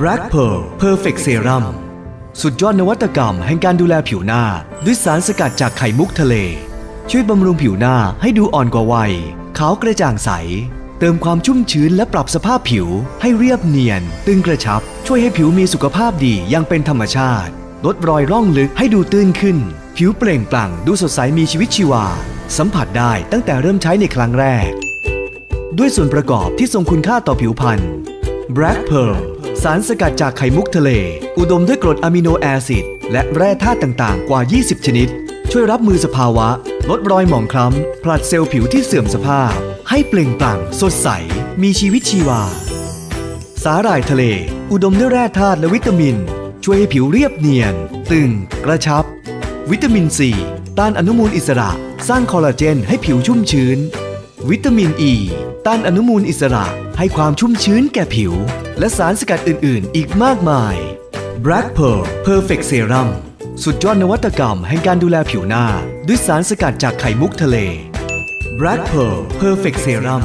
Black Pearl Perfect Serum สุดยอดนวัตกรรมแห่งการดูแลผิวหน้า ด้วยสารสกัดจากไข่มุกทะเล ช่วยบำรุงผิวหน้าให้ดูอ่อนกว่าวัย ขาวกระจ่างใส เติมความชุ่มชื้นและปรับสภาพผิวให้เรียบเนียน ตึงกระชับ ช่วยให้ผิวมีสุขภาพดีอยังเป็นธรรมชาติ ลดรอยร่องลึกให้ดูตื้นขึ้น ผิวเปล่งปลั่งดูสดใสมีชีวิตชีวา สัมผัสได้ตั้งแต่เริ่มใช้ในครั้งแรก ด้วยส่วนประกอบที่ทรงคุณค่าต่อผิวพรรณ Black Pearl สารสกัดจากไข่มุกทะเล อุดมด้วยกรดอะมิโนแอซิดและแร่ธาตุต่างๆ กว่า 20 ชนิด ช่วยรับมือสภาวะ ลดรอยหมองคล้ำ ผลัดเซลล์ผิวที่เสื่อมสภาพ ให้เปล่งปลั่ง สดใส มีชีวิตชีวา สาหร่ายทะเล อุดมด้วยแร่ธาตุและวิตามิน ช่วยให้ผิวเรียบเนียน ตึง กระชับ วิตามินซีต้านอนุมูลอิสระ สร้างคอลลาเจนให้ผิวชุ่มชื้น วิตามินอ e, ี ต้านอนุมูลอิสระให้ความชุ่มชื้นแก่ผิว และสารสกัดอื่น ๆ อีกมากมาย Black Pearl Perfect Serum สุดยอดนวัตกรรมแห่งการดูแลผิวหน้า ด้วยสารสกัดจากไข่มุกทะเล Black Pearl Perfect Serum